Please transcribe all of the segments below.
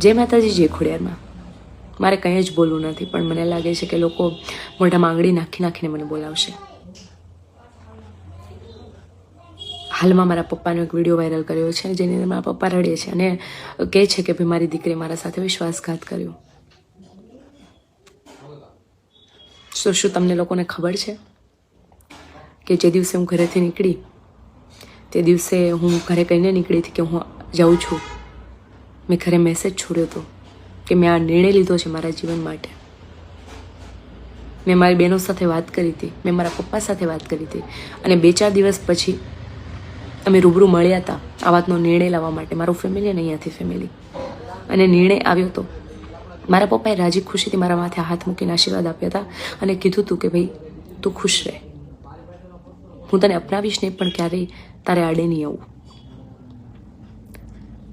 જય માતાજી જય ખોડિયારમાં. મારે કંઈ જ બોલવું નથી, પણ મને લાગે છે કે લોકો મોઢા આંગળી નાખી નાખીને મને બોલાવશે. હાલમાં મારા પપ્પાનો એક વીડિયો વાયરલ કર્યો છે, જેની અંદર મારા પપ્પા રડે છે અને કહે છે કે ભાઈ, મારી દીકરીએ મારા સાથે વિશ્વાસઘાત કર્યો. તો શું તમને લોકોને ખબર છે કે જે દિવસે હું ઘરેથી નીકળી, તે દિવસે હું ઘરે કહીને નીકળી હતી કે હું જાઉં છું? મેં ઘરે મેસેજ છોડ્યો હતો કે મેં આ નિર્ણય લીધો છે મારા જીવન માટે. મેં મારી બહેનો સાથે વાત કરી હતી, મેં મારા પપ્પા સાથે વાત કરી હતી અને બે ચાર દિવસ પછી અમે રૂબરૂ મળ્યા હતા આ વાતનો નિર્ણય લાવવા માટે. મારું ફેમિલી અને અહીંયાથી ફેમિલી અને નિર્ણય આવ્યો હતો મારા પપ્પાએ રાજી ખુશીથી મારા માથે હાથ મૂકીને આશીર્વાદ આપ્યા હતા અને કીધું હતું કે ભાઈ, તું ખુશ રહે. હું તને અપનાવીશ નહીં, પણ ક્યારેય તારે આડે નહીં આવું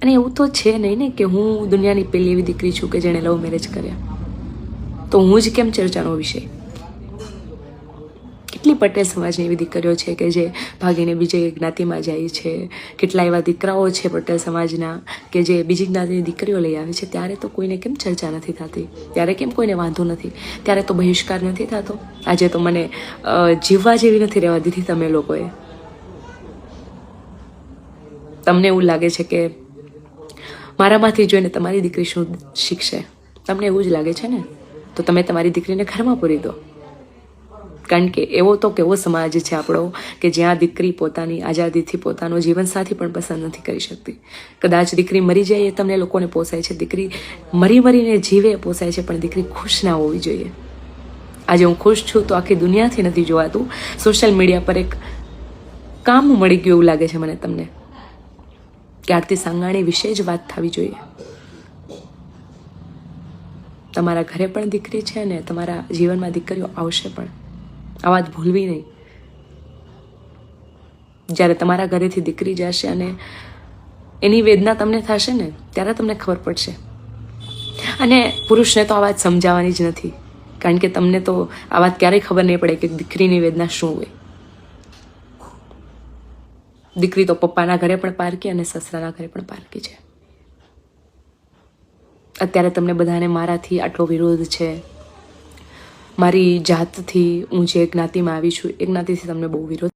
અને એવું તો છે નહીં ને કે હું દુનિયાની પહેલી એવી દીકરી છું કે જેણે લવ મેરેજ કર્યા. તો હું જ કેમ ચર્ચાનો વિષય? કેટલી પટેલ સમાજની એવી દીકરીઓ છે કે જે ભાગીને બીજી જ્ઞાતિમાં જાય છે, કેટલા એવા દીકરાઓ છે પટેલ સમાજના કે જે બીજી જ્ઞાતિની દીકરીઓ લઈ આવે છે, ત્યારે તો કોઈને કેમ ચર્ચા નથી થતી? ત્યારે કેમ કોઈને વાંધો નથી? ત્યારે તો બહિષ્કાર નથી થતો? આજે તો મને જીવવા જેવી નથી રહેવા દીધી તમે લોકોએ. તમને એવું લાગે છે કે મારામાંથી જોઈને તમારી દીકરી શું શીખશે? તમને એવું જ લાગે છે ને? તો તમે તમારી દીકરીને ઘરમાં પૂરી દો. કારણ કે એવો તો કેવો સમાજ છે આપણો કે જ્યાં દીકરી પોતાની આઝાદીથી પોતાનો જીવનસાથી પણ પસંદ નથી કરી શકતી. કદાચ દીકરી મરી જાય એ તમને લોકોને પોસાય છે. દીકરી મરી મરીને જીવે પોસાય છે, પણ દીકરી ખુશ ના હોવી જોઈએ. આજે હું ખુશ છું તો આખી દુનિયાથી નથી જોવાતું. સોશિયલ મીડિયા પર એક કામ મળી ગયું એવું લાગે છે મને તમને. કે આરતી સાંગાણી વિશે જ વાત થવી જોઈએ. તમારા ઘરે પણ દીકરી છે અને તમારા જીવનમાં દીકરીઓ આવશે પણ. આ વાત ભૂલવી નહીં. જ્યારે તમારા ઘરેથી દીકરી જશે અને એની વેદના તમને થશે ને, ત્યારે તમને ખબર પડશે. અને પુરુષને તો આ વાત સમજાવવાની જ નથી. કારણ કે તમને તો આ વાત ક્યારેય ખબર નહીં પડે કે દીકરીની વેદના શું હોય. દીકરી તો પપ્પાના ઘરે પણ પારકી અને સસરાના ઘરે પણ પારકી છે. અત્યારે તમને બધાને મારાથી આટલો વિરોધ છે. મારી જાતથી હું જે જ્ઞાતિમાં આવી છું, એ જ્ઞાતિથી તમને બહુ વિરોધ